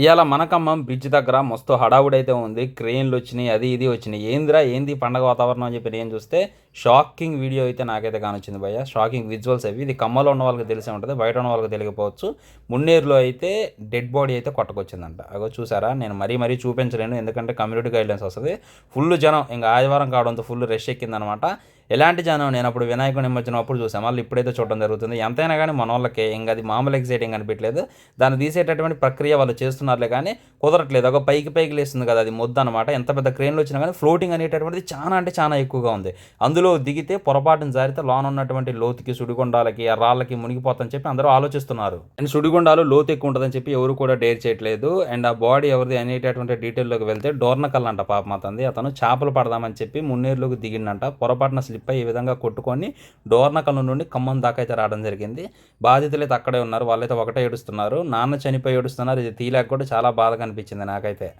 ఇవాళ మన ఖమ్మం బ్రిడ్జ్ దగ్గర మస్తు హడావుడైతే ఉంది. క్రెయిన్లు వచ్చినాయి అది ఇది వచ్చినాయి. ఏందిరా ఏంది పండగ వాతావరణం అని చెప్పి నేను చూస్తే షాకింగ్ వీడియో అయితే నాకైతే కానొచ్చింది భయ్య. షాకింగ్ విజువల్స్ అవి. ఇది కమ్మలో ఉన్న వాళ్ళకి తెలిసే ఉంటుంది బయట ఉన్న వాళ్ళకి తెలియకపోవచ్చు. మున్నేరులో అయితే డెడ్ బాడీ అయితే కొట్టకొచ్చిందంట. అగో చూసారా? నేను మరీ మరీ చూపించలేను ఎందుకంటే కమ్యూనిటీ గైడ్లైన్స్ వస్తుంది. ఫుల్ జనం ఇంకా ఆదివారం కావడంతో ఫుల్ రష్ ఎక్కిందనమాట. ఎలాంటి జనం? నేను అప్పుడు వినాయకుడి నిమజ్జనం అప్పుడు చూసాం వాళ్ళు ఇప్పుడైతే చూడడం జరుగుతుంది. ఎంతైనా కానీ మన వాళ్ళకి ఇంకా అది మామూలు ఎగ్జైటింగ్ అనిపించలేదు దాన్ని తీసేటటువంటి ప్రక్రియ వాళ్ళు చేస్తున్నారులే కానీ కుదరట్లేదు. ఒక పైకి పైకి లేస్తుంది కదా అది మొద్దు అనమాట ఎంత పెద్ద క్రేన్లు వచ్చినా కానీ ఫ్లోటింగ్ అనేటటువంటిది చాలా అంటే చాలా ఎక్కువగా ఉంది. అందులో దిగితే పొరపాటున జారితే లోన ఉన్నటువంటి లోతుకి సుడిగుండాలకి ఆ రాళ్ళకి మునిగిపోతని చెప్పి అందరూ ఆలోచిస్తున్నారు. అండ్ సుడిగుండాలు లోతు ఎక్కువ ఉంటుందని చెప్పి ఎవరు కూడా డేర్ చేయట్లేదు. అండ్ ఆ బాడీ ఎవరిది అనేటటువంటి డీటెయిల్లోకి వెళ్తే డోర్నకల్ అంట పాప అతంది అతను చేపలు పడదామని చెప్పి మున్నేరులోకి దిగిండంట. పొరపాటున స్లిప్ అయ్యి ఈ విధంగా కొట్టుకొని డోర్నకల్ నుండి ఖమ్మం దాకా అయితే రావడం జరిగింది. బాధితులు అయితే అక్కడే ఉన్నారు. వాళ్ళైతే ఒకటే ఏడుస్తున్నారు. నాన్న చనిపోయి ఏడుస్తున్నారు. ఇది తీలేక కూడా చాలా బాధగా అనిపించింది నాకైతే.